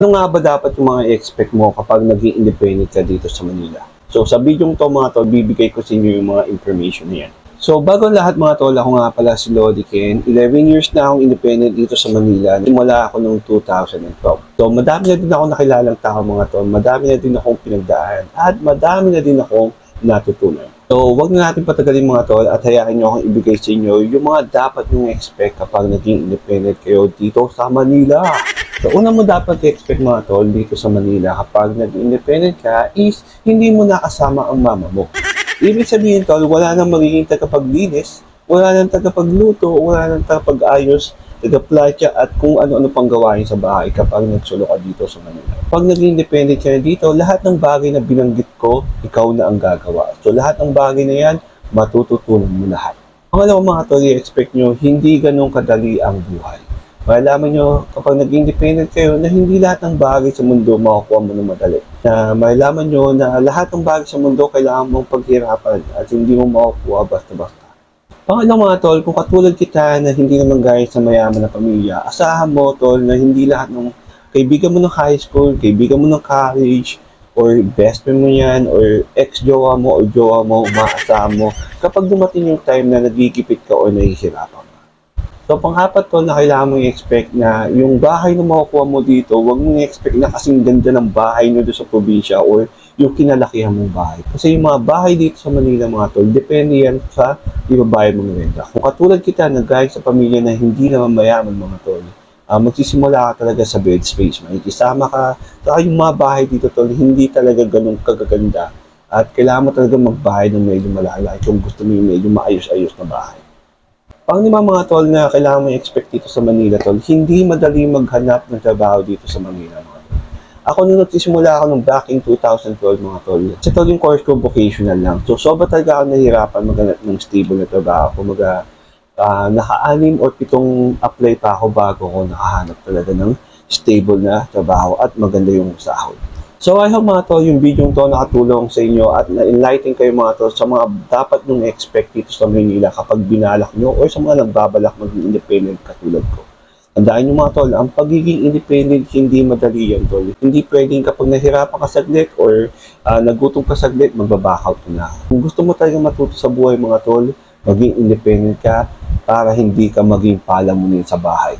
Ano nga ba dapat yung mga expect mo kapag naging independent ka dito sa Manila? So sa video to mga tol, bibigay ko sa inyo yung mga information na yan. So bago lahat mga tol, ako nga pala si Lodi Ken. 11 years na akong independent dito sa Manila. Simula ako noong 2012. So madami na din ako nakilalang tao mga tol. Madami na din akong pinagdaan. At madami na din akong natutunan. So wag na natin patagalin mga tol at hayaan nyo akong ibigay sa inyo yung mga dapat nyo expect kapag naging independent kayo dito sa Manila. So, una mo dapat i-expect mga tol dito sa Manila kapag nag-independent ka is hindi mo nakasama ang mama mo. Ibig sabihin tol, wala nang magiging tagapaglinis, wala nang tagapagluto, wala nang tagapag-ayos, tagaplatya at kung ano-ano pang gawain sa bahay kapag nagsulo ka dito sa Manila. Pag naging independent ka dito, lahat ng bagay na binanggit ko, ikaw na ang gagawa. So lahat ng bagay na yan, matututunan mo lahat. Pangalawa mga tol, i-expect nyo, hindi ganun kadali ang buhay. Malaman nyo kapag naging independent kayo na hindi lahat ng bagay sa mundo makukuha mo ng madali. Na malaman nyo na lahat ng bagay sa mundo kailangan mong paghirapan at hindi mo makukuha basta-basta. Pangalang mga tol, kung katulad kita na hindi naman gaya sa mayaman na pamilya, asahan mo tol na hindi lahat ng kaibigan mo ng high school, kaibigan mo ng college, or best friend mo yan, or ex-jowa mo, or jowa mo, umaasahan mo, kapag dumating yung time na nagigipit ka o nahihirapan ka. So, pang-apat tol na kailangan mo i-expect na yung bahay na makukuha mo dito, huwag mo i-expect na kasing ganda ng bahay nyo doon sa probinsya or yung kinalakihan mong bahay. Kasi yung mga bahay dito sa Manila mga tol, depende yan sa ibabayad mong renta. Kung katulad kita, nagkahit sa pamilya na hindi naman mayaman mga tol, ah, magsisimula ka talaga sa bed space. Makikisama ka. Saka yung mga bahay dito tol, hindi talaga ganun kagaganda. At kailangan mo talaga magbahay ng medyo malaki kung gusto mo yung medyo maayos-ayos na bahay. Pang lima mga tol na kailangan mo i-expect dito sa Manila tol, hindi madali maghanap ng trabaho dito sa Manila. Ako nung nagsisimula ako nung back in 2012 mga tol, sa tol yung course ko vocational lang. So sobra talaga ako nahihirapan maghanap ng stable na trabaho. Kumaga, ah, naka-anim or pitong apply pa ako bago ako nakahanap talaga ng stable na trabaho at maganda yung sahod. So I hope mga tol, yung video to nakatulong sa inyo at na-enlighten kayo mga tol sa mga dapat nyong expect dito sa Manila kapag binalak nyo or sa mga nagbabalak maging independent katulad ko. Tandaan nyo mga tol, ang pagiging independent hindi madali yan tol. Hindi pwedeng kapag nahirapan ka saglit or ah, nagutom ka saglit, magbabackout na. Kung gusto mo talaga matuto sa buhay mga tol, maging independent ka para hindi ka maging palamunin sa bahay.